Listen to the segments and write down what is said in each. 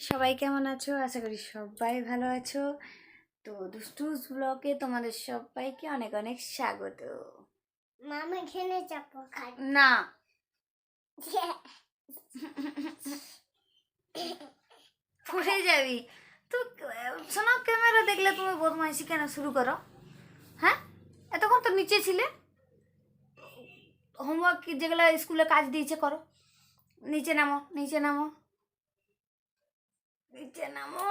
সবাই কেমন আছো? আশা করি সবাই ভালো আছো। তো দুষ্টুস ব্লগে তোমাদের সবাইকে অনেক অনেক স্বাগত। মামা এখানে চাপো খাই না। ফুটে যাবি। তো শোনো ক্যামেরা দেখলে তুমি বদমাইশি কেন শুরু করো? হ্যাঁ? এতক্ষণ তো নিচে ছিলে। হোমওয়ার্ক যেগুলো স্কুলে কাজ দিয়েছে করো। নিচে নামো নিচে নামো। নিচে নামো?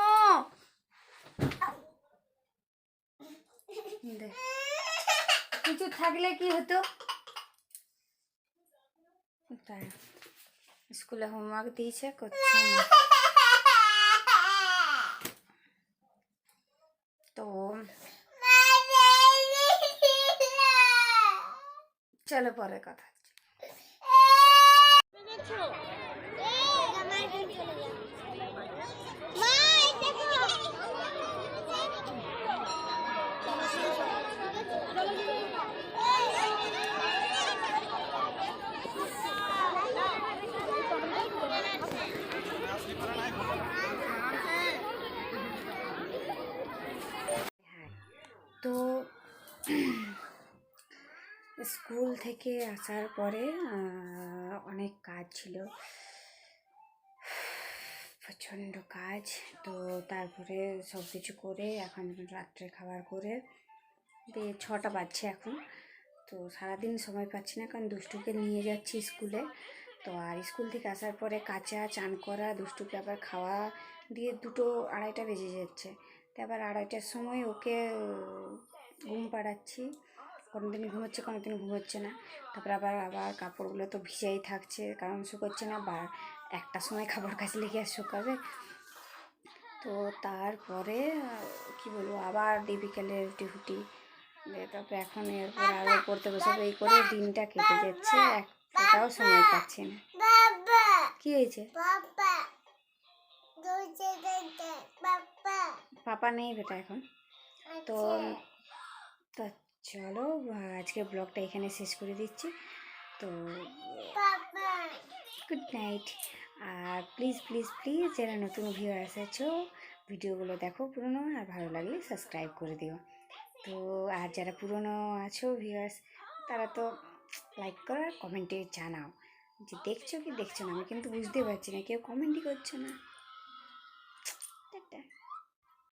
কিছু থাকলে কি হতো? তাই। স্কুলে হোমওয়ার্ক দিয়েছে করছে না। তো চলো পরে কথা। তো স্কুল থেকে আসার পরে অনেক কাজ ছিল। প্রচণ্ড কাজ। তো তারপরে সব কিছু করে এখন রাত্রে খাবার করে দিয়ে ছটা বাজছে এখন। তো সারাদিন সময় পাচ্ছি না, কারণ দুষ্টুকে নিয়ে যাচ্ছি স্কুলে। তো আর স্কুল থেকে আসার পরে কাঁচা, চান করা, দুষ্টুকে আবার খাওয়া দিয়ে দুটো আড়াইটা বেজে যাচ্ছে। তো আবার আড়াইটার সময় ওকে ঘুম পাড়াচ্ছি। কোনোদিন ঘুমোচ্ছে কোনোদিন ঘুমোচ্ছে না। তারপর আবার আবার কাপড়গুলো তো ভিজাই থাকছে কারণ শুকোচ্ছে না বা একটা সময় কাপড় কাচলে লেগে আর শুকাবে। তো তারপরে কি বলব আবার বিকেলে রুটি ফুটি তারপরে এখন এরপর আরও পড়তে বসে এই করে দিনটা কেটে যাচ্ছে একটাও সময় পাচ্ছি না। কি হয়েছে? পাপা নেই বেটা এখন। তো তো চলো আজকে ব্লগটা এখানে শেষ করে দিচ্ছি। তো গুড নাইট। আর প্লিজ প্লিজ প্লিজ যারা নতুন ভিউয়ার্স আছো ভিডিওগুলো দেখো পুরনো আর ভালো লাগলে সাবস্ক্রাইব করে দিও। তো আর যারা পুরনো আছো ভিউয়ার্স তারা তো লাইক করো আর কমেন্টে জানাও। যে দেখছ কি দেখছ না আমি কিন্তু বুঝতে পারছি না কেউ কমেন্টই করছ না।